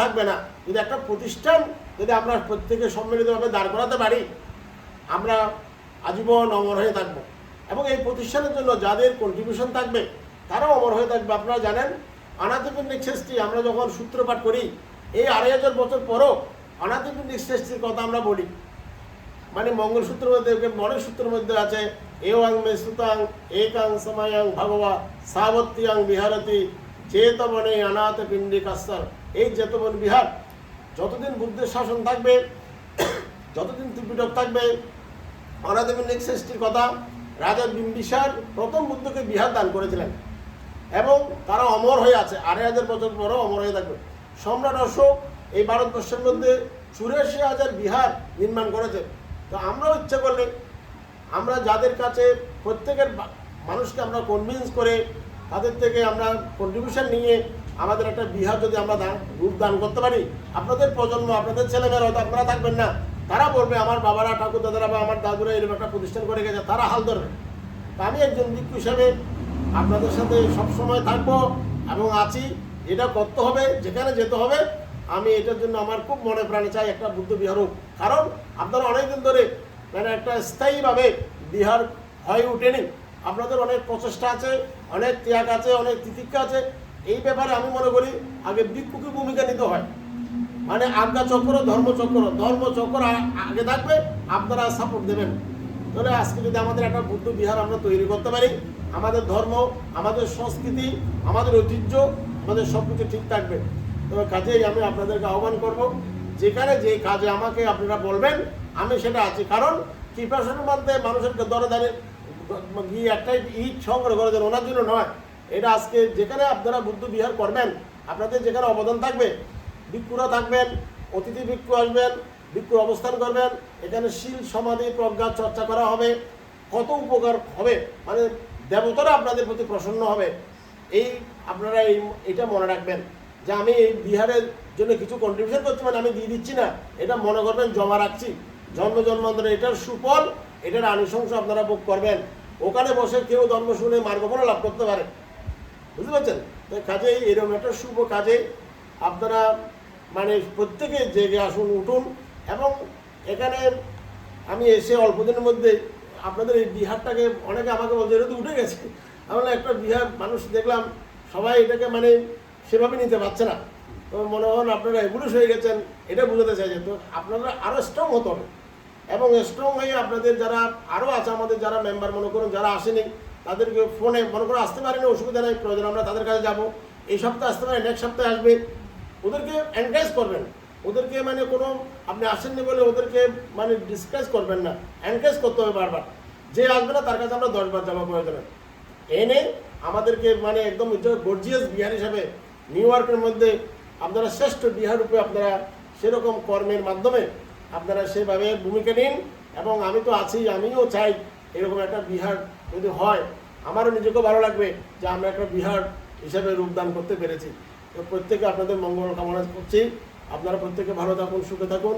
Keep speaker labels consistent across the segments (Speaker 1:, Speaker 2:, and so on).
Speaker 1: থাকবে না। যদি একটা প্রতিষ্ঠান যদি আমরা প্রত্যেকে সম্মিলিতভাবে দাঁড় করাতে পারি, আমরা আজীবন অমর হয়ে থাকব। এবং এই প্রতিষ্ঠানের জন্য যাদের কন্ট্রিবিউশন থাকবে, তারাও অমর হয়ে থাকবে। আপনারা জানেন অনাথপিণ্ডিক শেষটি আমরা যখন সূত্রপাঠ করি, এই আড়াই হাজার বছর পরও অনাথপিণ্ডিক শেষটির কথা আমরা বলি। মানে মঙ্গলসূত্রের মধ্যে অনেক সূত্রের মধ্যে আছে, এওয়াং মে সুতাং, একাং সমায়াং ভগবা সাবত্তিয়াং বিহারতি চেতবনে অনাথ পিণ্ডি কাস্তার। এই চেতবন বিহার, যতদিন বুদ্ধের শাসন থাকবে, যতদিন ত্রিপিটক থাকবে অনাথপিণ্ডিক সৃষ্টির কথা রাজা বিম্বিসার প্রথম বুদ্ধকে বিহার দান করেছিলেন। এবং তারা অমর হয়ে আছে আড়াই হাজার বছর পরও অমর হয়ে থাকবে। সম্রাট অশোক এই ভারতবর্ষের মধ্যে চুরাশি হাজার বিহার নির্মাণ করেছে তো আমরাও ইচ্ছা করলে আমরা যাদের কাছে প্রত্যেকের মানুষকে আমরা কনভিন্স করে তাদের থেকে আমরা কন্ট্রিবিউশন নিয়ে আমাদের একটা বিহার যদি আমরা দান, রূপ দান করতে পারি, আপনাদের প্রজন্ম, আপনাদের ছেলেমেয়েরা হয়তো আপনারা থাকবেন না। তারা বলবে, আমার বাবারা, ঠাকুর দাদারা বা আমার দাদুরা এরকম একটা প্রতিষ্ঠান করে গেছে, তারা হাল ধরবে। তা আমি একজন ভিক্ষু হিসাবে আপনাদের সাথে সবসময় থাকব এবং আছি। এটা করতে হবে, যেখানে যেতে হবে। আমি এটার জন্য আমার খুব মনে প্রাণে চাই একটা বুদ্ধ বিহার হোক। কারণ আপনারা অনেকদিন ধরে মানে একটা স্থায়ীভাবে বিহার হয়ে ওঠেনি। আপনাদের অনেক প্রচেষ্টা আছে, অনেক ত্যাগ আছে, অনেক তিতিক্ষা আছে। এই ব্যাপারে আমি মনে করি আগে ভিক্ষুকে ভূমিকা নিতে হয়। মানে আজ্ঞা চক্র ধর্মচক্র ধর্মচক্র আগে থাকবে, আপনারা সাপোর্ট দেবেন। তাহলে আজকে যদি আমাদের একটা বুদ্ধ বিহার আমরা তৈরি করতে পারি, আমাদের ধর্ম, আমাদের সংস্কৃতি, আমাদের ঐতিহ্য, আমাদের সব কিছু ঠিক থাকবে। তো কাজেই আমি আপনাদেরকে আহ্বান করব, যেখানে যে কাজে আমাকে আপনারা বলবেন, আমি সেটা আছি। কারণ কৃপাসনের মধ্যে মানুষের দরে দাঁড়িয়ে গিয়ে একটাই ইট সংগ্রহ করে দেন ওনার জন্য নয় এটা আজকে যেখানে আপনারা বুদ্ধ বিহার করবেন আপনাদের যেখানে অবদান থাকবে ভিক্ষুরা থাকবেন অতিথি ভিক্ষু আসবেন ভিক্ষুর অবস্থান করবেন এখানে শিল সমাধি প্রজ্ঞা চর্চা করা হবে কত উপকার হবে মানে দেবতারা আপনাদের প্রতি প্রসন্ন হবে এই আপনারা এই এটা মনে রাখবেন যে আমি এই বিহারের জন্য কিছু কন্ট্রিবিউশন করছি মানে আমি দিয়ে দিচ্ছি না এটা মনে করবেন জমা রাখছি জন্ম জন্মান্তরে এটার সুফল এটার আনুষঙ্গ আপনারা ভোগ করবেন ওখানে বসে কেউ ধর্ম শুনে মার্গফল লাভ করতে পারে। বুঝতে পারছেন? কাজেই এরকম একটা শুভ কাজে আপনারা মানে প্রত্যেকে জেগে আসুন, উঠুন এবং এখানে আমি এসে অল্প দিনের মধ্যে আপনাদের এই বিহারটাকে অনেকে আমাকে বলছে, এটা তো উঠে গেছে। আমরা একটা বিহার মানুষ দেখলাম, সবাই এটাকে মানে সেভাবে নিতে পারছে না। তো মনে হন আপনারা এগুলোস হয়ে গেছেন, এটা বোঝাতে চাইছে। তো আপনারা আরও স্ট্রং হতে হবে। এবং স্ট্রং হয়ে আপনাদের যারা আরও আছে, আমাদের যারা মেম্বার মনে করুন যারা আসেনি, তাদেরকে ফোনে মনে করুন আসতে পারেনি, অসুবিধা নেই, প্রয়োজন, আমরা তাদের কাছে যাব। এই সপ্তাহে আসতে পারে নেক্সট সপ্তাহে আসবে। ওদেরকে এনকারেজ করবেন। ওদেরকে মানে কোনো, আপনি আসেননি বলে ওদেরকে মানে ডিসকাস করবেন না। এনকারেজ করতে হবে বারবার। যে আসবে না, তার কাছে আমরা দশবার যাব প্রয়োজনে। এনে আমাদেরকে মানে একদম গর্জিয়াস বিহার হিসাবে নিউ ইয়র্কের মধ্যে আপনারা শ্রেষ্ঠ বিহার রূপে আপনারা সেরকম কর্মের মাধ্যমে আপনারা সেভাবে ভূমিকা নিন এবং আমি তো আছি, আমিও চাই এরকম একটা বিহার যদি হয়, আমারও নিজেকেও ভালো লাগবে যে আমরা একটা বিহার হিসাবে রূপদান করতে পেরেছি। তো প্রত্যেকে আপনাদের মঙ্গল কামনা করছি। আপনারা প্রত্যেকে ভালো থাকুন, সুখে থাকুন।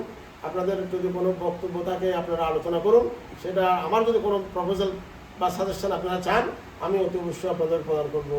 Speaker 1: আপনাদের যদি কোনো বক্তব্য থাকে, আপনারা আলোচনা করুন। সেটা আমার যদি কোনো প্রপোজাল বা সাজেশন আপনারা চান, আমি অতি অবশ্যই আপনাদের প্রদান করব।